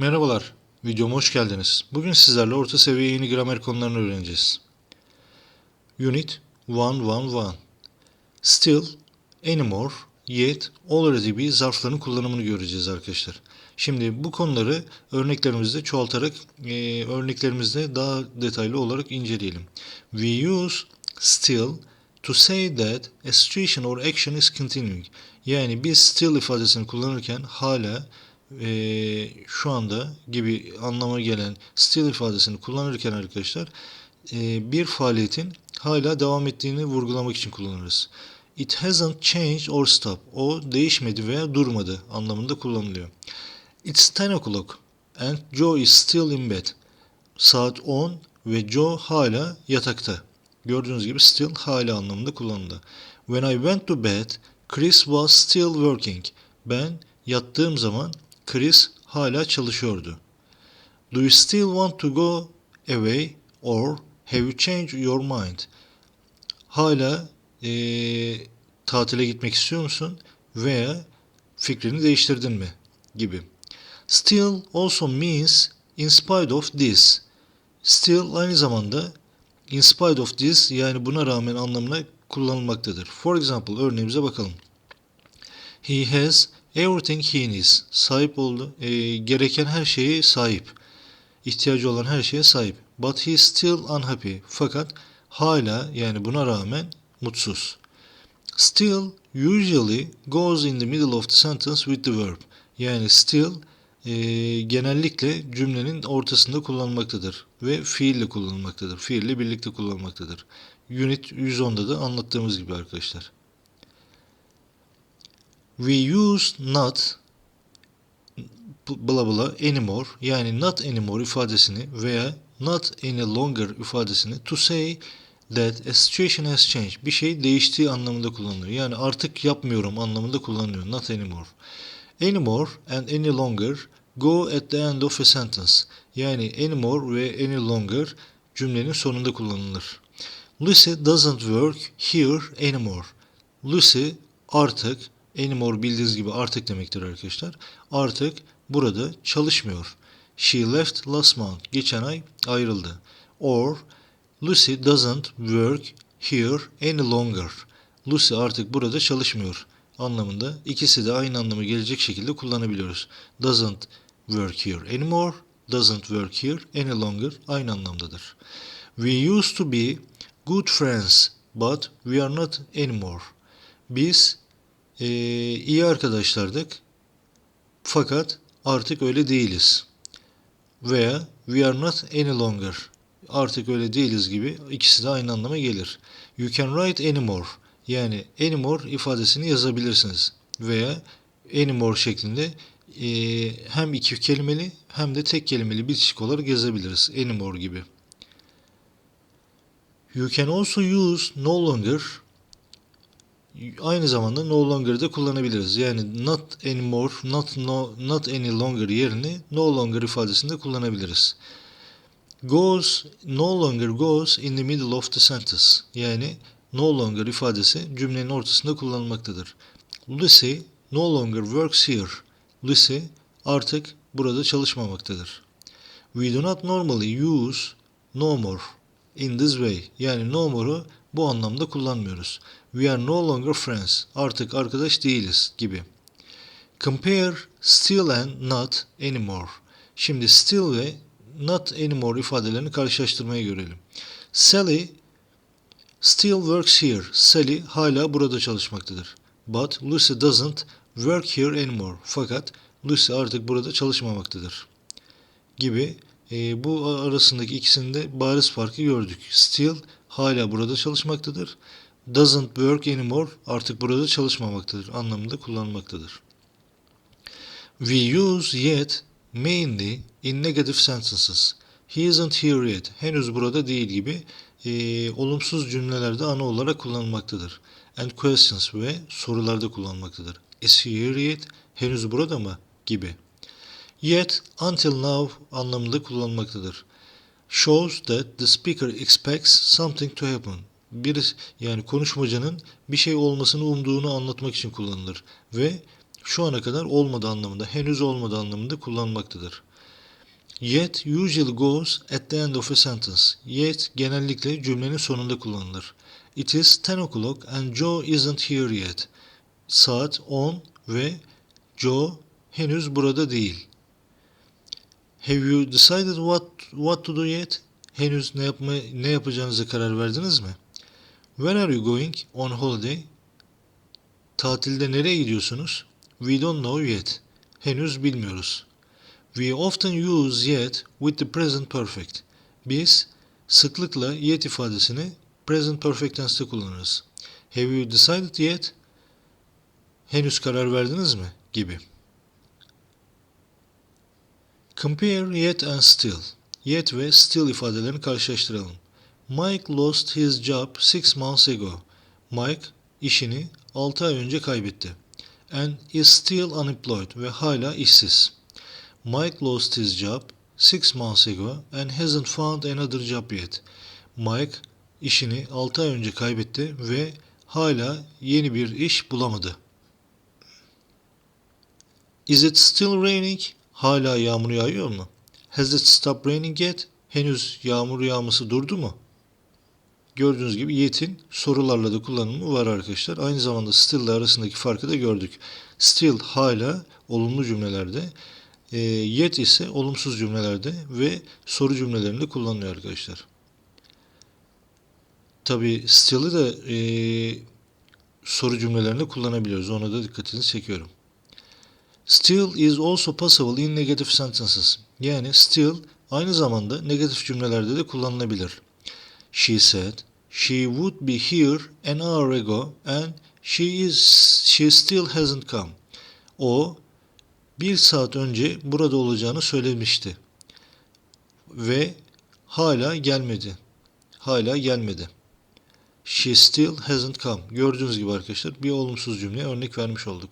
Merhabalar, videoma hoş geldiniz. Bugün sizlerle orta seviye yeni gramer konularını öğreneceğiz. Unit 111 Still, anymore, yet, already be zarfların kullanımını göreceğiz arkadaşlar. Şimdi bu konuları örneklerimizde çoğaltarak e, örneklerimizde daha detaylı olarak inceleyelim. We use still to say that a situation or action is continuing. Yani biz still ifadesini kullanırken hala e, şu anda gibi anlama gelen still ifadesini kullanırken arkadaşlar e, bir faaliyetin hala devam ettiğini vurgulamak için kullanırız. It hasn't changed or stopped. O değişmedi veya durmadı anlamında kullanılıyor. It's 10 o'clock and Joe is still in bed. Saat 10 ve Joe hala yatakta. Gördüğünüz gibi still hala anlamında kullanıldı. When I went to bed, Chris was still working. Ben yattığım zaman Chris hala çalışıyordu. Do you still want to go away or have you changed your mind? Hala eee, tatile gitmek istiyor musun veya fikrini değiştirdin mi gibi. Still also means in spite of this. Still aynı zamanda in spite of this yani buna rağmen anlamına kullanılmaktadır. For example örneğimize bakalım. He has everything he needs. Sahip oldu. e, gereken her şeye sahip. İhtiyacı olan her şeye sahip. But he still unhappy. Fakat hala yani buna rağmen mutsuz. Still usually goes in the middle of the sentence with the verb. Yani still e, genellikle cümlenin ortasında kullanılmaktadır ve fiille kullanılmaktadır. Fiille birlikte kullanılmaktadır. Unit 110'da da anlattığımız gibi arkadaşlar. We use not bla bla anymore yani not anymore ifadesini veya not any longer ifadesini to say that a situation has changed. Bir şey değiştiği anlamında kullanılıyor. Yani artık yapmıyorum anlamında kullanılıyor. Not anymore. Anymore and any longer go at the end of a sentence. Yani anymore ve any longer cümlenin sonunda kullanılır. Lucy doesn't work here anymore. Lucy artık anymore bildiğiniz gibi artık demektir arkadaşlar. Artık burada çalışmıyor. She left last month. Geçen ay ayrıldı. Or Lucy doesn't work here any longer. Lucy artık burada çalışmıyor anlamında. İkisi de aynı anlamı gelecek şekilde kullanabiliyoruz. Doesn't work here anymore, doesn't work here any longer aynı anlamdadır. We used to be good friends but we are not anymore. Biz eee, iyi arkadaşlardık fakat artık öyle değiliz. Veya we are not any longer. Artık öyle değiliz gibi ikisi de aynı anlama gelir. You can write anymore. Yani anymore ifadesini yazabilirsiniz. Veya anymore şeklinde eee, hem iki kelimeli hem de tek kelimeli bitişik olarak yazabiliriz. Anymore gibi. You can also use no longer aynı zamanda no longer'da kullanabiliriz. Yani not anymore, not no, not any longer yerine no longer ifadesinde kullanabiliriz. Goes no longer goes in the middle of the sentence. Yani no longer ifadesi cümlenin ortasında kullanılmaktadır. Lucy no longer works here. Lucy artık burada çalışmamaktadır. We do not normally use no more in this way. Yani no more'u bu anlamda kullanmıyoruz. We are no longer friends. Artık arkadaş değiliz gibi. Compare still and not anymore. Şimdi still ve not anymore ifadelerini karşılaştırmaya görelim. Sally still works here. Sally hala burada çalışmaktadır. But Lucy doesn't work here anymore. Fakat Lucy artık burada çalışmamaktadır. Gibi e, bu arasındaki ikisinde bariz farkı gördük. Still hala burada çalışmaktadır. Doesn't work anymore artık burada çalışmamaktadır anlamında kullanılmaktadır. We use yet mainly in negative sentences. He isn't here yet. Henüz burada değil gibi e, olumsuz cümlelerde ana olarak kullanılmaktadır. And questions ve sorularda kullanılmaktadır. Is he here yet? Henüz burada mı? gibi. Yet until now anlamında kullanılmaktadır. Shows that the speaker expects something to happen. Bir yani konuşmacının bir şey olmasını umduğunu anlatmak için kullanılır ve şu ana kadar olmadı anlamında, henüz olmadı anlamında kullanılmaktadır. Yet usually goes at the end of a sentence. Yet genellikle cümlenin sonunda kullanılır. It is 10 o'clock and Joe isn't here yet. Saat 10 ve Joe henüz burada değil. Have you decided what what to do yet? Henüz ne yapma ne yapacağınıza karar verdiniz mi? Where are you going on holiday? Tatilde nereye gidiyorsunuz? We don't know yet. Henüz bilmiyoruz. We often use yet with the present perfect. Biz sıklıkla yet ifadesini present perfect tense'te kullanırız. Have you decided yet? Henüz karar verdiniz mi? gibi. Compare yet and still. Yet ve still ifadelerini karşılaştıralım. Mike lost his job six months ago. Mike işini 6 ay önce kaybetti. And is still unemployed ve hala işsiz. Mike lost his job six months ago and hasn't found another job yet. Mike işini 6 ay önce kaybetti ve hala yeni bir iş bulamadı. Is it still raining? Hala yağmur yağıyor mu? Has it stopped raining yet? Henüz yağmur yağması durdu mu? Gördüğünüz gibi yet'in sorularla da kullanımı var arkadaşlar. Aynı zamanda still ile arasındaki farkı da gördük. Still hala olumlu cümlelerde, e, yet ise olumsuz cümlelerde ve soru cümlelerinde kullanılıyor arkadaşlar. Tabi still'i de e, soru cümlelerinde kullanabiliyoruz. Ona da dikkatinizi çekiyorum. Still is also possible in negative sentences. Yani still aynı zamanda negatif cümlelerde de kullanılabilir. She said she would be here an hour ago and she is she still hasn't come. O bir saat önce burada olacağını söylemişti. Ve hala gelmedi. Hala gelmedi. She still hasn't come. Gördüğünüz gibi arkadaşlar bir olumsuz cümleye örnek vermiş olduk.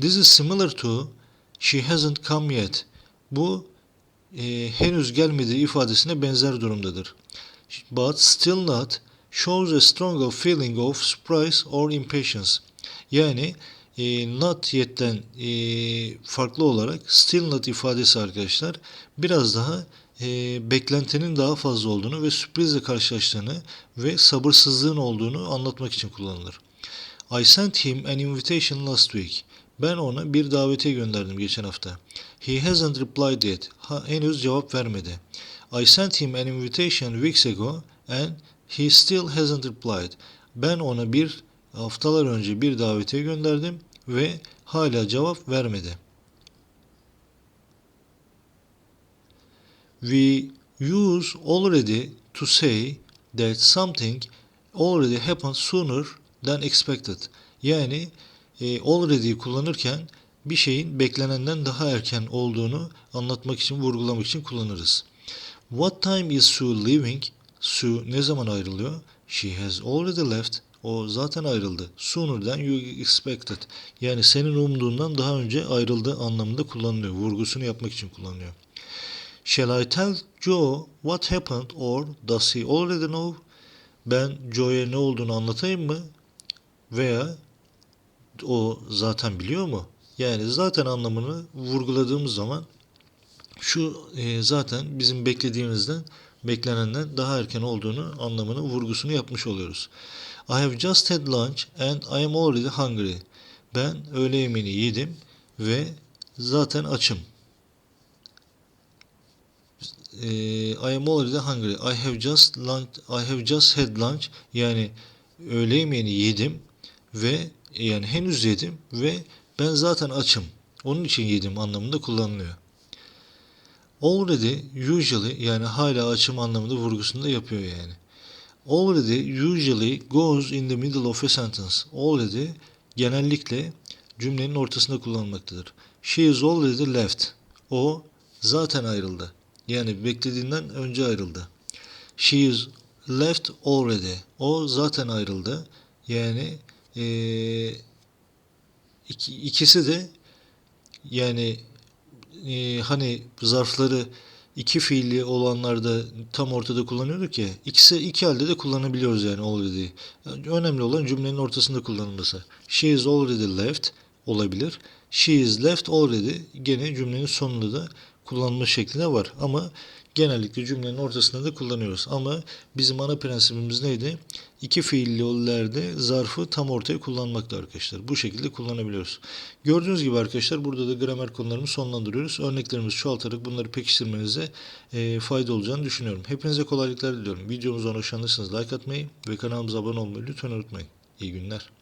This is similar to she hasn't come yet. Bu e, henüz gelmediği ifadesine benzer durumdadır. But still not shows a stronger feeling of surprise or impatience. Yani e, not yet'ten e, farklı olarak still not ifadesi arkadaşlar biraz daha e, beklentinin daha fazla olduğunu ve sürprizle karşılaştığını ve sabırsızlığın olduğunu anlatmak için kullanılır. I sent him an invitation last week. Ben ona bir davete gönderdim geçen hafta. He hasn't replied yet. Ha, henüz cevap vermedi. I sent him an invitation weeks ago and he still hasn't replied. Ben ona bir haftalar önce bir davete gönderdim ve hala cevap vermedi. We use already to say that something already happened sooner than expected. Yani e, already'yi kullanırken bir şeyin beklenenden daha erken olduğunu anlatmak için, vurgulamak için kullanırız. What time is Sue leaving? Sue ne zaman ayrılıyor? She has already left. O zaten ayrıldı. Sooner than you expected. Yani senin umduğundan daha önce ayrıldı anlamında kullanılıyor. Vurgusunu yapmak için kullanılıyor. Shall I tell Joe what happened or does he already know? Ben Joe'ya ne olduğunu anlatayım mı? Veya o zaten biliyor mu? Yani zaten anlamını vurguladığımız zaman şu e, zaten bizim beklediğimizden beklenenden daha erken olduğunu anlamını vurgusunu yapmış oluyoruz. I have just had lunch and I am already hungry. Ben öğle yemeğini yedim ve zaten açım. E, I am already hungry. I have just lunch, I have just had lunch. Yani öğle yemeğini yedim ve yani henüz yedim ve ben zaten açım. Onun için yedim anlamında kullanılıyor. Already, usually yani hala açım anlamında vurgusunu da yapıyor yani. Already usually goes in the middle of a sentence. Already genellikle cümlenin ortasında kullanılmaktadır. She is already left. O zaten ayrıldı. Yani beklediğinden önce ayrıldı. She is left already. O zaten ayrıldı. Yani iki, ikisi de yani e, hani zarfları iki fiilli olanlarda tam ortada kullanıyorduk ya. İkisi iki halde de kullanabiliyoruz yani already. Yani önemli olan cümlenin ortasında kullanılması. She is already left. olabilir. She is left already gene cümlenin sonunda da kullanma şeklinde var. Ama genellikle cümlenin ortasında da kullanıyoruz. Ama bizim ana prensibimiz neydi? İki fiilli ollerde zarfı tam ortaya kullanmakta arkadaşlar. Bu şekilde kullanabiliyoruz. Gördüğünüz gibi arkadaşlar burada da gramer konularımızı sonlandırıyoruz. Örneklerimizi çoğaltarak bunları pekiştirmenize e, fayda olacağını düşünüyorum. Hepinize kolaylıklar diliyorum. Videomuza hoşlandıysanız like atmayı ve kanalımıza abone olmayı lütfen unutmayın. İyi günler.